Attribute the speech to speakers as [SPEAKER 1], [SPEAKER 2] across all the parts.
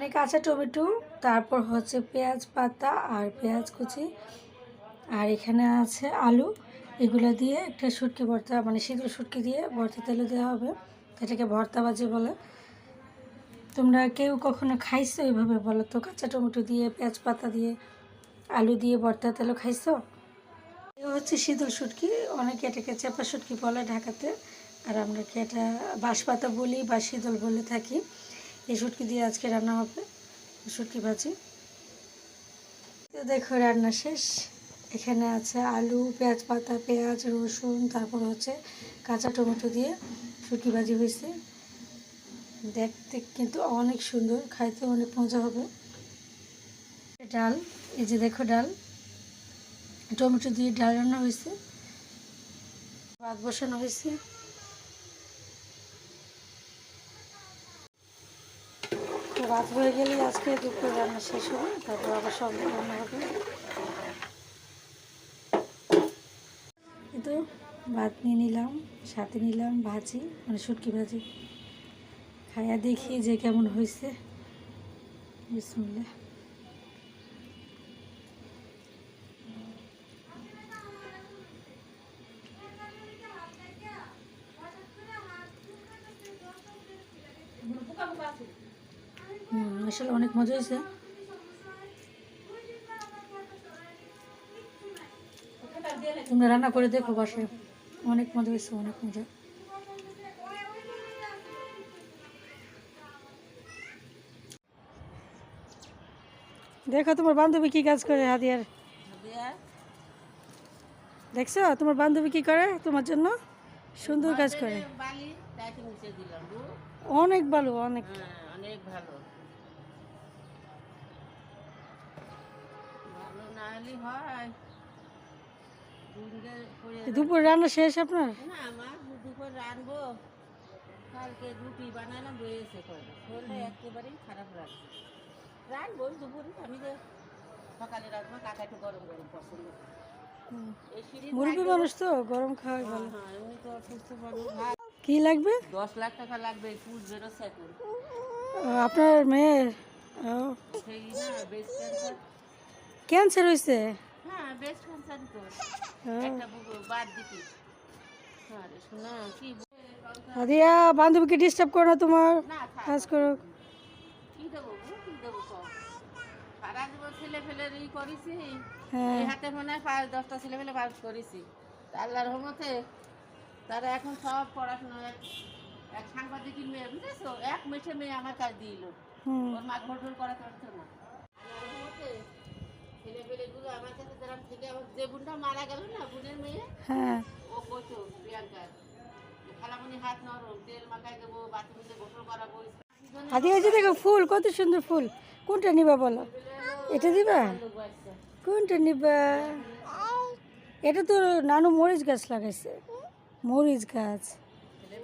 [SPEAKER 1] এখানে কাঁচা টমেটো, তারপর হচ্ছে পেঁয়াজ পাতা আর পেঁয়াজ কুচি, আর এখানে আছে আলু। এগুলো দিয়ে একটা শুটকি ভর্তা মানে শীতল শুটকি দিয়ে ভর্তা তেলে দেওয়া হবে। এটাকে ভর্তা বাজি বলে। তোমরা কেউ কখনো খাইছো এইভাবে বলো তো? কাঁচা টমেটো দিয়ে, পেঁয়াজ পাতা দিয়ে, আলু দিয়ে ভর্তা তেলও খাইছো? এ হচ্ছে শীতল শুটকি। অনেকে এটাকে চেপা শুটকি বলে ঢাকাতে। আর আমরা কি এটা বাঁশপাতা বলি বা শীতল বলে থাকি। এই শুটকি দিয়ে আজকে রান্না হবে শুটকি ভাজি। তো দেখো রান্না শেষ। এখানে আছে আলু, পেঁয়াজ পাতা, পেঁয়াজ, রসুন, তারপর হচ্ছে কাঁচা টমেটো দিয়ে শুটকি ভাজি হয়েছে। দেখতে কিন্তু অনেক সুন্দর, খাইতে অনেক মজা হবে। ডাল, এই যে দেখো ডাল। টমেটো দিয়ে ডাল রান্না হয়েছে। ভাত বসানো হয়েছে। তো রাত হয়ে গেলে আজকে দুপুর রান্না শেষ হবে, তারপর আবার সব রান্না হবে। কিন্তু ভাত নিয়ে নিলাম, সাথে নিলাম ভাজি মানে শুটকি ভাজি। খাইয়া দেখি যে কেমন হয়েছে। বিসমুল্লাহ। হুম আসলে অনেক মজা হয়েছে তোমরা রান্না করে দেখো বাসায় অনেক মজা হয়েছে অনেক মজা দেখো তোমার বান্ধবী কি কাজ করে হাদিয়ার দেখছ তোমার বান্ধবী কি করে তোমার জন্য সুন্দর কাজ করে। অনেক ভালো অনেক
[SPEAKER 2] হ্যাঁ অনেক ভালো হয়।
[SPEAKER 1] দুপুর রান্না শেষ আপনার?
[SPEAKER 2] না আমার দুপুর রানবো কালকে রুটি বানালাম রয়েছে একেবারেই খারাপ লাগছে। রানবো দুপুরে আমি যে সকালে রাখব কাকা একটু গরম গরম পছন্দ
[SPEAKER 1] মুরগি মানুষ তো গরম খাওয়াই ভালো।
[SPEAKER 2] হ্যাঁ এমনি তো অসুস্থ মানুষ ভাই
[SPEAKER 1] কি লাগবে?
[SPEAKER 2] দশ লাখ টাকা লাগবে পুষ বেরোচ্ছে এখন।
[SPEAKER 1] আপনার মেয়ের
[SPEAKER 2] সেই না বেস্ট ক্যান্সার
[SPEAKER 1] হয়েছে
[SPEAKER 2] হ্যাঁ ক্যান্সার তো। একটা বাদ দিতি। শোনা কি
[SPEAKER 1] বান্ধবীকে ডিস্টার্ব করো না তোমার।
[SPEAKER 2] না
[SPEAKER 1] কাজ করো।
[SPEAKER 2] কি দেবো গো, কি দেবো সারা জীবন ছেলে ফেলে ই করেছি। এই হাতে মনে হয় পাঁচ দশটা ছেলে ফেলে পাস করেছি। তা আল্লাহর রহমতে তারা এখন সব পড়াশোনা এক- সাংবাদিকের মেয়ে বুঝেছ? এক মেশে মেয়ে আমার কাজ দিল। ওর মা ঘর ঘর করা করতো না। আল্লাহর রহমতে ছেলে পেলেগুলো আমার কাছে যারা থেকে যে বোনটা মারা গেল না বোনের মেয়ে?
[SPEAKER 1] হ্যাঁ।
[SPEAKER 2] ও যে
[SPEAKER 1] দেখো ফুল কত সুন্দর ফুল। কোনটা নিবা বলো? এটা দিবা? কোনটা নিবা? এটা তো নানু মরিচ গাছ লাগাইছে। মরিচ গাছ।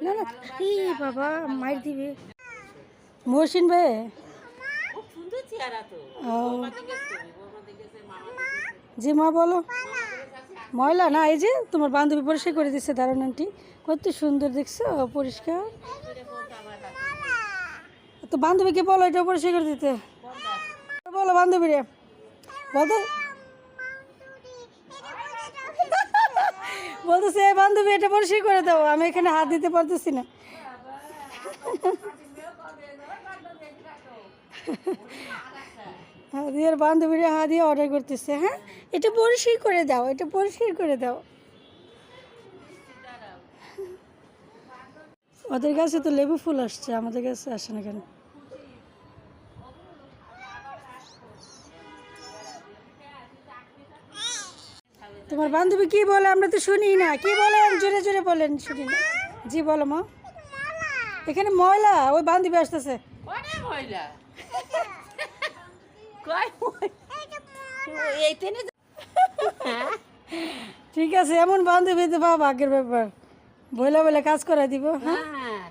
[SPEAKER 1] না না কি বাবা মার দিবে। মহসিন ভাই? ও
[SPEAKER 2] বৌমা দেখেছে বৌমা দেখেছে মামা দেখেছে
[SPEAKER 1] জি, মা, বলো। ময়লা? না, এই যে তোমার বান্ধবী পরিষ্কার করে দিচ্ছে দারুণ আন্টি। কত সুন্দর, দেখছ? পরিষ্কার। তো বান্ধবীকে বলো, এটা পরিষ্কার করে দিতে। বলো বান্ধবী রে বলতো। বলতেছে "এই বান্ধবী, এটা পরিষ্কার করে দাও। আমি এখানে হাত দিতে পারতেছি না। হাদিয়ার বান্ধবীরা হাদিয়া অর্ডার করতেছে হ্যাঁ? এটা পরিষ্কার করে দাও, এটা পরিষ্কার করে দাও। ওদের কাছে তো লেবু ফুল আসছে, আমাদের কাছে আসে না কেন? তোমার বান্ধবী কি বলে আমরা তো শুনি না। কি বলে? জোরে জোরে বলেন, শুনি না। জি, বলো মা। এখানে ময়লা, ওই বান্ধবী আসতেছে।
[SPEAKER 2] অনেক
[SPEAKER 1] ঠিক আছে এমন বান্ধবী তো বা ভাগ্যের ব্যাপার। বইলা বলে কাজ করা দিব হ্যাঁ?
[SPEAKER 2] হ্যাঁ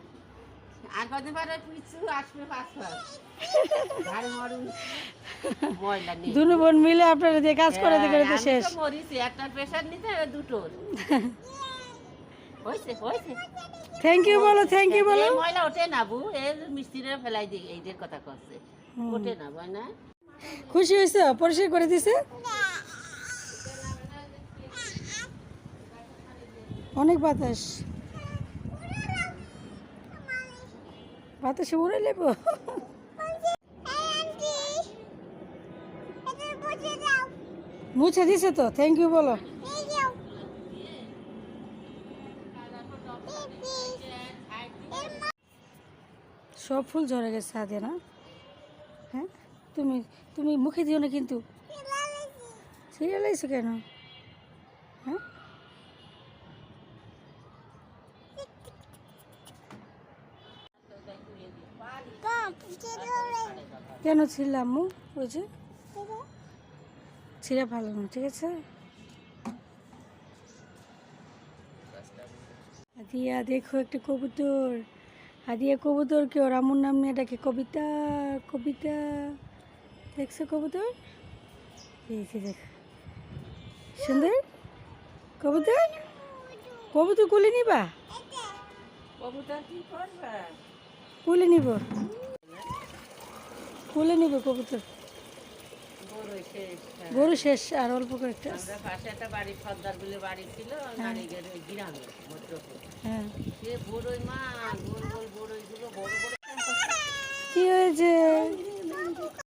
[SPEAKER 1] দুনো বোন মিলে আপনারা দিয়ে কাজ করে
[SPEAKER 2] হ্যাঁ,
[SPEAKER 1] শেষ।
[SPEAKER 2] একটা প্রেশার নিতে হবে দুটোর।
[SPEAKER 1] থ্যাংক ইউ বলো থ্যাংক ইউ বলো।
[SPEAKER 2] এই ময়লা ওঠে না বু এর মিস্ত্রিরা ফেলাই এইদের কথা করছে
[SPEAKER 1] হুম।
[SPEAKER 2] ওঠে না বয় না?
[SPEAKER 1] খুশি হয়েছে পরিষ্কার করে দিছে? অনেক বাতাস। বাতাসে উড়ে নেব। মুছে দিছে তো থ্যাংক ইউ বলো। সব ফুল ঝরে গেছে হাতে না? হ্যাঁ? তুমি তুমি মুখে দিও না কিন্তু। সিরিয়াল আইসো কেন? হ্যাঁ? কেন ছিলাম মু ওই যে? ছিঁড়ে ভালো না ঠিক আছে? আদিয়া দেখো একটা কবুতর। আদিয়া কবুতর কে ওর আমুর নাম নিয়ে ডাকে কবিতা কবিতা। দেখছ কবুতর? এই যে দেখ। সুন্দর? কবুতর? কবুতর কুলে নিবা?
[SPEAKER 2] কবুতর কি করবে?
[SPEAKER 1] কুলে নিব। কুলে নিবে কবুতর?
[SPEAKER 2] শেষ
[SPEAKER 1] গরু শেষ আর অল্প কয়েকটা।
[SPEAKER 2] পাশে একটা বাড়ি সর্দার বলে বাড়ি ছিল গ্রামে
[SPEAKER 1] হ্যাঁ।
[SPEAKER 2] বড়ই মা গোল গোল বড়ইগুলো বড় বড়
[SPEAKER 1] কি হয়েছে?